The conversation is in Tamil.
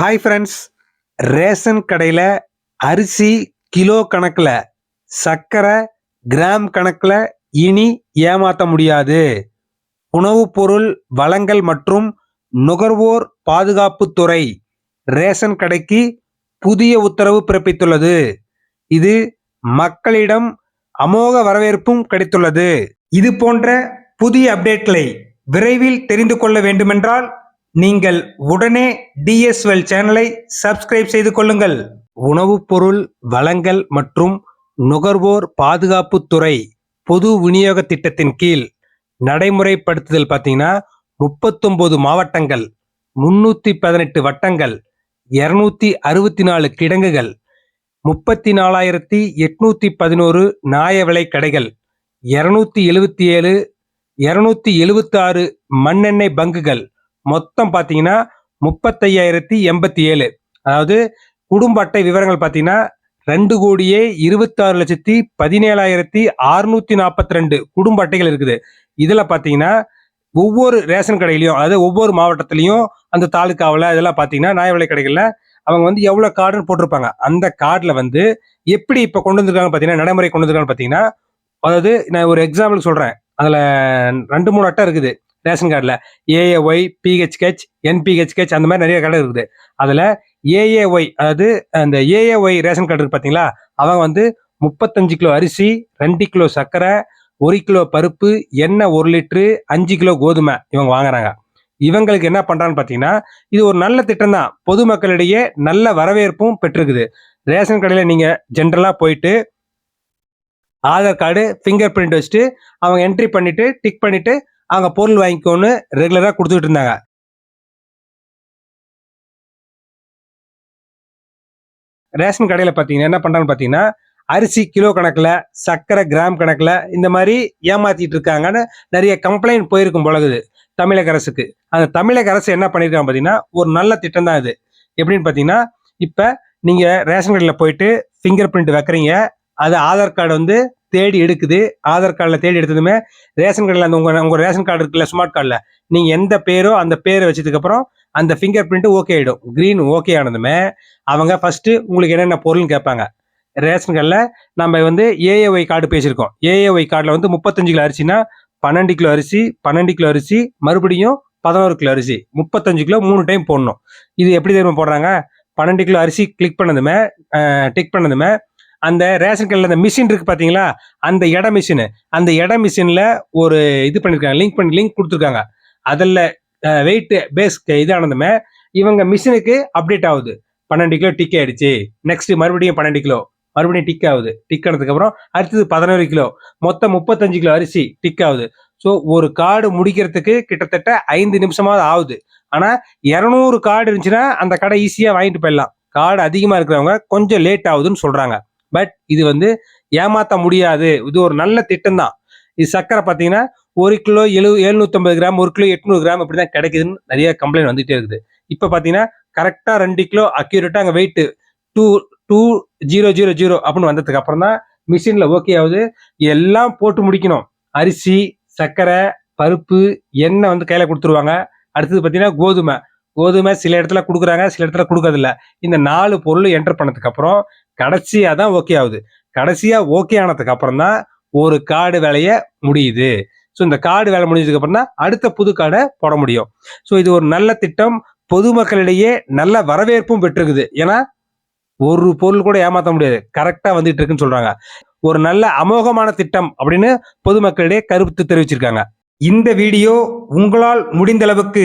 ஹாய் ஃப்ரெண்ட்ஸ் ரேஷன் கடையில் அரிசி கிலோ கணக்கில் சர்க்கரை கிராம் கணக்கில் இனி ஏமாற்ற முடியாது. உணவுப் பொருள் வளங்கள் மற்றும் நுகர்வோர் பாதுகாப்புத்துறை ரேஷன் கடைக்கு புதிய உத்தரவு பிறப்பித்துள்ளது. இது மக்களிடம் அமோக வரவேற்பும் கிடைத்துள்ளது. இது போன்ற புதிய அப்டேட்களை விரைவில் தெரிந்து கொள்ள வேண்டுமென்றால் நீங்கள் உடனே டிஎஸ்எல் சேனலை சப்ஸ்கிரைப் செய்து கொள்ளுங்கள். உணவுப் பொருள் வழங்கல் மற்றும் நுகர்வோர் பாதுகாப்புத்துறை பொது விநியோக திட்டத்தின் கீழ் நடைமுறைப்படுத்துதல் பார்த்தீங்கன்னா முப்பத்தொன்பது மாவட்டங்கள் முன்னூத்தி பதினெட்டு வட்டங்கள் இருநூத்தி அறுபத்தி நாலு கிடங்குகள் முப்பத்தி நாலாயிரத்தி எட்நூத்தி பதினோரு நியாய விலை கடைகள் இருநூத்தி எழுபத்தி ஏழு இருநூத்தி எழுபத்தாறு மண்ணெண்ணெய் பங்குகள் மொத்தம் பார்த்தீங்கன்னா முப்பத்தையாயிரத்தி எண்பத்தி ஏழு. அதாவது குடும்ப அட்டை விவரங்கள் பார்த்தீங்கன்னா ரெண்டு கோடியே இருபத்தாறு லட்சத்தி பதினேழாயிரத்தி அறுநூத்தி நாற்பத்தி ரெண்டு குடும்ப அட்டைகள் இருக்குது. இதில் பார்த்தீங்கன்னா ஒவ்வொரு ரேஷன் கடையிலையும் அதாவது ஒவ்வொரு மாவட்டத்திலையும் அந்த தாலுக்காவில் இதெல்லாம் பார்த்தீங்கன்னா நியாய கடைகளில் அவங்க வந்து எவ்வளோ கார்டுன்னு போட்டிருப்பாங்க. அந்த கார்டில் வந்து எப்படி இப்போ கொண்டு வந்திருக்காங்க பார்த்தீங்கன்னா நடைமுறை கொண்டு வந்திருக்காங்க பார்த்தீங்கன்னா அதாவது நான் ஒரு எக்ஸாம்பிள் சொல்கிறேன் அதில் ரெண்டு மூணு அட்டை இருக்குது. ரேஷன் கார்டில். ஏஏஒய் பிஹெச்கெச் என்பிஹெச்கெச் அந்த மாதிரி நிறைய கடை இருக்குது. அதில் ஏஏஒய் அதாவது அந்த ஏஏஒய் ரேஷன் கார்டு இருக்கு பார்த்தீங்களா அவங்க வந்து முப்பத்தஞ்சு கிலோ அரிசி ரெண்டு கிலோ சர்க்கரை ஒரு கிலோ பருப்பு எண்ணெய் ஒரு லிட்ரு அஞ்சு கிலோ கோதுமை இவங்க வாங்குறாங்க. இவங்களுக்கு என்ன பண்ணுறான்னு பார்த்தீங்கன்னா இது ஒரு நல்ல திட்டம் தான். பொதுமக்களிடையே நல்ல வரவேற்பும் பெற்றிருக்குது. ரேஷன் கடையில் நீங்கள் ஜென்ரலாக போயிட்டு ஆதார் கார்டு ஃபிங்கர் பிரிண்ட் வச்சுட்டு அவங்க என்ட்ரி பண்ணிவிட்டு டிக் பண்ணிவிட்டு அவங்க பொருள் வாங்கிக்கோன்னு ரெகுலராக கொடுத்துட்டு இருந்தாங்க. ரேஷன் கடையில் பார்த்தீங்கன்னா என்ன பண்ணுறாங்கன்னு பார்த்தீங்கன்னா அரிசி கிலோ கணக்கில் சர்க்கரை கிராம் கணக்கில் இந்த மாதிரி ஏமாற்றிட்டு இருக்காங்கன்னு நிறைய கம்ப்ளைண்ட் போயிருக்கும் பொழுது தமிழக அரசுக்கு. அந்த தமிழக அரசு என்ன பண்ணியிருக்காங்க பார்த்தீங்கன்னா ஒரு நல்ல திட்டம் தான் இது. எப்படின்னு பார்த்தீங்கன்னா இப்போ நீங்கள் ரேஷன் கடையில் போயிட்டு ஃபிங்கர் பிரிண்ட் வைக்கிறீங்க அது ஆதார் கார்டு வந்து தேடி எடுக்குது. ஆதார் கார்டில் தேடி எடுத்ததுமே ரேஷன் கார்டில் அந்த உங்கள் உங்கள் ரேஷன் கார்டு இருக்குல்ல ஸ்மார்ட் கார்டில் நீங்கள் எந்த பேரோ அந்த பேரை வச்சதுக்கப்புறம் அந்த ஃபிங்கர் பிரிண்ட் ஓகே ஆகிடும் க்ரீன் ஓகே ஆனதுமே அவங்க ஃபஸ்ட்டு உங்களுக்கு என்னென்ன பொருள்னு கேட்பாங்க. ரேஷன் கார்டில் நம்ம வந்து ஏஏஒய் கார்டு பேசியிருக்கோம். ஏஏஒய் கார்டில் வந்து முப்பத்தஞ்சு கிலோ அரிசினா பன்னெண்டு கிலோ அரிசி பன்னெண்டு கிலோ அரிசி மறுபடியும் பதினோரு கிலோ அரிசி. முப்பத்தஞ்சு கிலோ மூணு டைம் போடணும். இது எப்படி தெரியுமா போடுறாங்க? பன்னெண்டு கிலோ அரிசி கிளிக் பண்ணதுமே டிக் பண்ணதுமே அந்த ரேஷன் கடையில் அந்த மிஷின் இருக்கு பார்த்தீங்களா அந்த இட மிஷின் அந்த இட மிஷினில் ஒரு இது பண்ணியிருக்காங்க லிங்க் பண்ணி லிங்க் கொடுத்துருக்காங்க. அதில் வெயிட் பேஸ் இதானதுமே இவங்க மிஷினுக்கு அப்டேட் ஆகுது. பன்னெண்டு கிலோ டிக் ஆயிடுச்சு. நெக்ஸ்ட் மறுபடியும் பன்னெண்டு கிலோ. மறுபடியும் டிக் ஆகுது. டிக் ஆனதுக்கப்புறம் அடுத்தது பதினோரு கிலோ. மொத்தம் முப்பத்தஞ்சு கிலோ அரிசி டிக் ஆகுது. ஸோ ஒரு கார்டு முடிக்கிறதுக்கு கிட்டத்தட்ட ஐந்து நிமிஷமாவது ஆகுது. ஆனால் இரநூறு கார்டு இருந்துச்சுன்னா அந்த கடை ஈஸியாக வாங்கிட்டு போயிடலாம். கார்டு அதிகமாக இருக்கிறவங்க கொஞ்சம் லேட் ஆகுதுன்னு சொல்கிறாங்க பட் இது வந்து ஏமாற்ற முடியாது. இது ஒரு நல்ல திட்டம் தான் இது சர்க்கரை பார்த்தீங்கன்னா ஒரு கிலோ எழு எழுநூத்தம்பது கிராம் ஒரு கிலோ எட்நூறு கிராம் இப்படி தான் கிடைக்குதுன்னு நிறைய கம்ப்ளைண்ட் வந்துகிட்டே இருக்குது. இப்போ பார்த்தீங்கன்னா கரெக்டாக ரெண்டு கிலோ அக்யூரேட்டாக அங்கே weight two two zero zero zero அப்படின்னு வந்ததுக்கு அப்புறம் தான் மிஷினில் ஓகே ஆகுது. எல்லாம் போட்டு முடிக்கணும். அரிசி சர்க்கரை பருப்பு எண்ணெய் வந்து கையில் கொடுத்துருவாங்க. அடுத்தது பார்த்தீங்கன்னா கோதுமை. கோதுமை சில இடத்துல கொடுக்குறாங்க சில இடத்துல கொடுக்கறதில்ல. இந்த நாலு பொருள் என்டர் பண்ணதுக்கப்புறம் கடைசியாக தான் ஓகே ஆகுது. கடைசியாக ஓகே ஆனதுக்கு அப்புறம் தான் ஒரு கார்டு வேலையை முடியுது. ஸோ இந்த கார்டு வேலை முடிஞ்சதுக்கு அப்புறம் தான் அடுத்த புது கார்டை போட முடியும். ஸோ இது ஒரு நல்ல திட்டம். பொதுமக்களிடையே நல்ல வரவேற்பும் பெற்றிருக்குது. ஏன்னா ஒரு பொருள் கூட ஏமாற்ற முடியாது. கரெக்டாக வந்துட்டு இருக்குன்னு சொல்றாங்க. ஒரு நல்ல அமோகமான திட்டம் அப்படின்னு பொதுமக்களிடையே கருத்து தெரிவிச்சிருக்காங்க. இந்த வீடியோ உங்களால் முடிந்த அளவுக்கு